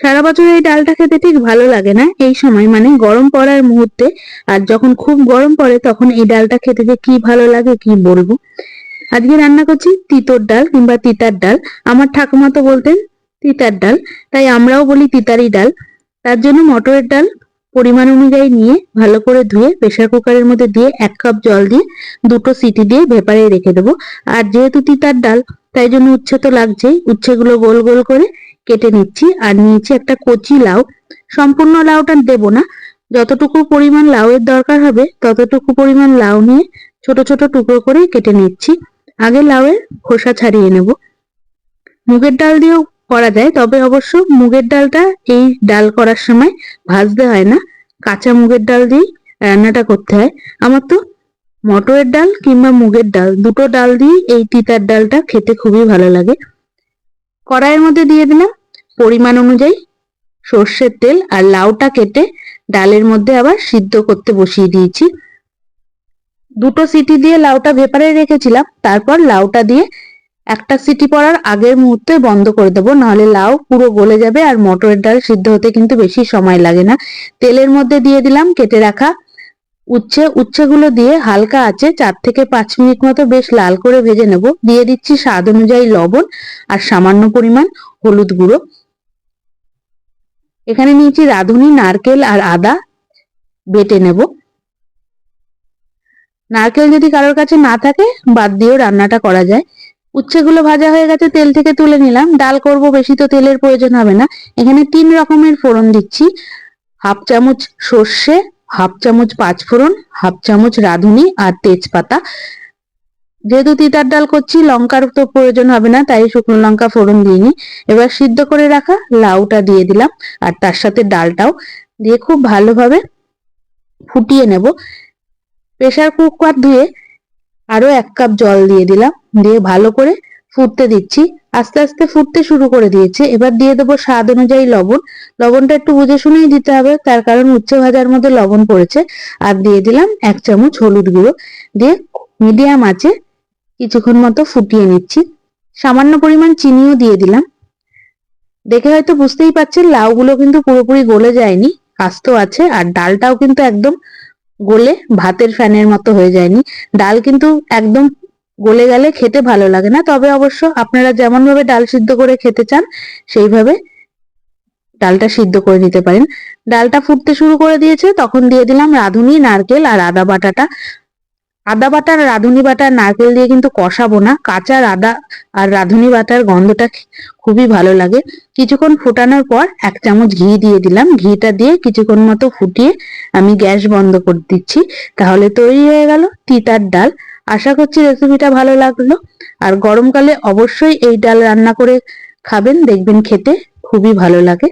সারা বছর এই ডালটা খেতে ঠিক ভালো লাগে না এই সময় মানে গরম পড়ার মুহূর্তে। আর যখন খুব গরম পড়ে, তখন এই ডালটা খেতে যে কি ভালো লাগে কি বলব? আজকে রান্না করছি তিতর ডাল কিংবা তিতার ডাল। আমার ঠাকুমা তো বলতেন তিতার ডাল, তাই আমরাও বলি তিতারি ডাল। তার জন্য মটরের ডাল পরিমাণ অনুযায়ী নিয়ে ভালো করে ধুয়ে প্রেসার কুকারের মধ্যে দিয়ে এক কাপ জল দিয়ে দুটো সিটি দিয়ে ভেপারে রেখে দেবো। আর যেহেতু তিতার ডাল, তাই জন্য উচ্ছে তো লাগছেই। উচ্ছেগুলো গোল গোল করে কেটে নিচ্ছি আর নিয়েছি একটা কচি লাউ। সম্পূর্ণ লাউটা দেব না। যতটুকু পরিমাণ লাউয়ের দরকার হবে, ততটুকু পরিমাণ লাউ নিয়ে ছোট ছোট টুকরো করে কেটে নিচ্ছি। আগে লাউয়ের খোসা ছাড়িয়ে নেব। মুগের ডাল দিয়েও করা যায়, তবে অবশ্য মুগের ডালটা এই ডাল করার সময় ভাজতে হয় না। কাঁচা মুগের ডাল দিয়েই রান্নাটা করতে হয়। আমার তো মটরের ডাল কিংবা মুগের ডাল, দুটো ডাল দিয়ে এই তিতার ডালটা খেতে খুবই ভালো লাগে। কড়াইয়ের মধ্যে দিয়ে দিলাম পরিমাণ অনুযায়ী সর্ষের তেল আর লাউটা কেটে ডালের মধ্যে আবার সিদ্ধ করতে বসিয়ে দিয়েছি। দুটো সিটি দিয়ে লাউটা ভেপারে রেখেছিলাম, তারপর লাউটা দিয়ে একটা সিটি পড়ার আগের মুহূর্তে বন্ধ করে দেবো, নাহলে লাউ পুরো গলে যাবে আর মটরের ডাল সিদ্ধ হতে কিন্তু বেশি সময় লাগে না। তেলের মধ্যে দিয়ে দিলাম কেটে রাখা উচ্ছে, উচ্ছেগুলো দিয়ে হালকা আছে চার থেকে পাঁচ মিনিট মতো বেশ লাল করে ভেজে নেব। দিয়ে দিচ্ছি স্বাদ অনুযায়ী লবণ আর সামান্য পরিমাণ হলুদ গুঁড়ো। এখানে নিয়েছি রাঁধুনি, নারকেল আর আদা। বেটে নেব। নারকেল যদি কারোর কাছে না থাকে, বাদ দিয়েও রান্নাটা করা যায়। উচ্ছেগুলো ভাজা হয়ে গেছে, তেল থেকে তুলে নিলাম। ডাল করব বেশি তো তেলের প্রয়োজন হবে না। এখানে তিন রকমের ফোড়ন দিচ্ছি। হাফ চামচ সর্ষে, হাফ চামচ পাঁচফোড়ন, হাফ চামচ রাঁধুনি আর তেজপাতা। যেহেতু তিতার ডাল করছি, লঙ্কার তো প্রয়োজন হবে না, তাই শুকনো লঙ্কা ফোড়ন দিইনি এবার সিদ্ধ করে রাখা লাউটা দিয়ে দিলাম, আর তার সাথে ডালটাও দিয়ে খুব ভালোভাবে ফুটিয়ে নেব। প্রেসার কুকার ধুয়ে আরও এক কাপ জল দিয়ে দিলাম, দিয়ে ভালো করে ফুটতে দিচ্ছি। আস্তে আস্তে ফুটতে শুরু করে দিয়েছে। এবার দিয়ে দেবো স্বাদ অনুযায়ী লবণ। লবণটা একটু বুঝে শুনেই দিতে হবে, তার কারণ উচ্ছে ভাজার মধ্যে লবণ পড়েছে। আর দিয়ে দিলাম এক চামচ হলুদ গুঁড়ো। দিয়ে মিডিয়াম আছে কিছুক্ষণ মতো ফুটিয়ে নিচ্ছি। সামান্য পরিমাণ চিনিও দিয়ে দিলাম। দেখে হয়তো বুঝতেই পারছেন, লাউগুলো কিন্তু পুরোপুরি গলে যায়নি আস্ত আছে, আর ডালটাও কিন্তু একদম গলে ভাতের ফ্যানের মতো হয়ে যায়নি। ডাল কিন্তু একদম গলে গেলে খেতে ভালো লাগে না, তবে অবশ্য আপনারা যেমন ভাবে ডাল সিদ্ধ করে খেতে চান, সেইভাবে ডালটা সিদ্ধ করে নিতে পারেন। ডালটা ফুটতে শুরু করে দিয়েছে, তখন দিয়ে দিলাম রাঁধুনি, নারকেল আর আদা বাটাটা। আদা বাটা আর রাঁধুনি বাটা নারকেল দিয়ে কিন্তু কষাবো না। কাঁচা আদা আর রাঁধুনি বাটার গন্ধটা খুবই ভালো লাগে। কিছুক্ষণ ফোটানোর পর এক চামচ ঘি দিয়ে দিলাম। ঘিটা দিয়ে কিছুক্ষণ মতো ফুটিয়ে আমি গ্যাস বন্ধ করে দিচ্ছি। তাহলে তৈরি হয়ে গেল তিতার ডাল। আশা করছি রেসিপিটা ভালো লাগল। আর গরমকালে অবশ্যই এই ডাল রান্না করে খাবেন। দেখবেন খেতে খুবই ভালো লাগে।